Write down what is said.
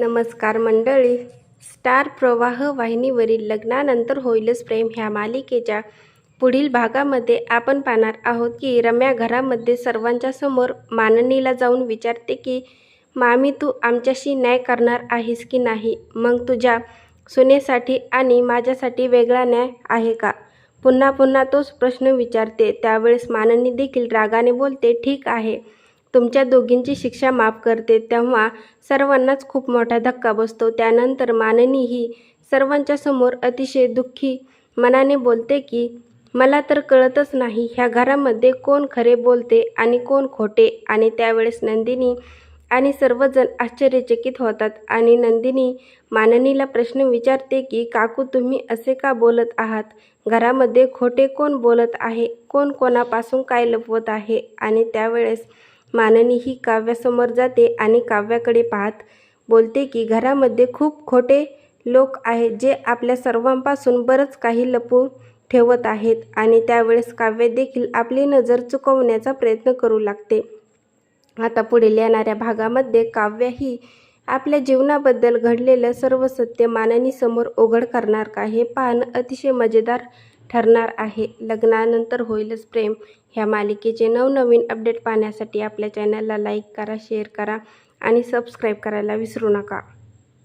नमस्कार मंडळी. स्टार प्रवाह वाहिनीवरील लग्नानंतर होईलच प्रेम ह्या मालिकेच्या पुढील भागामध्ये आपण पाहणार आहोत की रम्या घरामध्ये सर्वांच्या समोर माननीला जाऊन विचारते की मामी तू आमच्याशी न्याय करणार आहेस की नाही? मग तुझ्या सुनेसाठी आणि माझ्यासाठी वेगळा न्याय आहे का? पुन्हा पुन्हा तोच प्रश्न विचारते. त्यावेळेस माननी देखील रागाने बोलते ठीक आहे. तुमच्या दोघींची शिक्षा माफ करते. तेव्हा सर्वांनाच खूप मोठा धक्का बसतो. त्यानंतर माननी ही सर्वांच्या समोर अतिशय दुःखी मनाने बोलते की मला तर कळतच नाही ह्या घरामध्ये कोण खरे बोलते आणि कोण खोटे. आणि त्यावेळेस नंदिनी आणि सर्वजण आश्चर्यचकित होतात आणि नंदिनी माननीला प्रश्न विचारते की काकू तुम्ही असे का बोलत आहात? घरामध्ये खोटे कोण बोलत आहे? कोण कोणापासून काय लपवत आहे? आणि त्यावेळेस माननी ही काव्यासमोर जाते आणि काव्याकडे पाहत बोलते की घरामध्ये खूप खोटे लोक आहेत जे आपल्या सर्वांपासून बरंच काही लपवून ठेवत आहेत आणि त्यावेळेस काव्य देखील आपली नजर चुकवण्याचा प्रयत्न करू लागते. आता पुढील येणाऱ्या भागामध्ये काव्य ही आपल्या जीवनाबद्दल घडलेलं सर्व सत्य माननीसमोर उघड करणार का हे पाहणं अतिशय मजेदार ठरणार आहे. लग्नानंतर होईलच प्रेम. ह्या मालिकेचे नवनवीन अपडेट पाहण्यासाठी आपल्या चॅनलला लाईक करा शेअर करा आणि सबस्क्राईब करायला विसरू नका.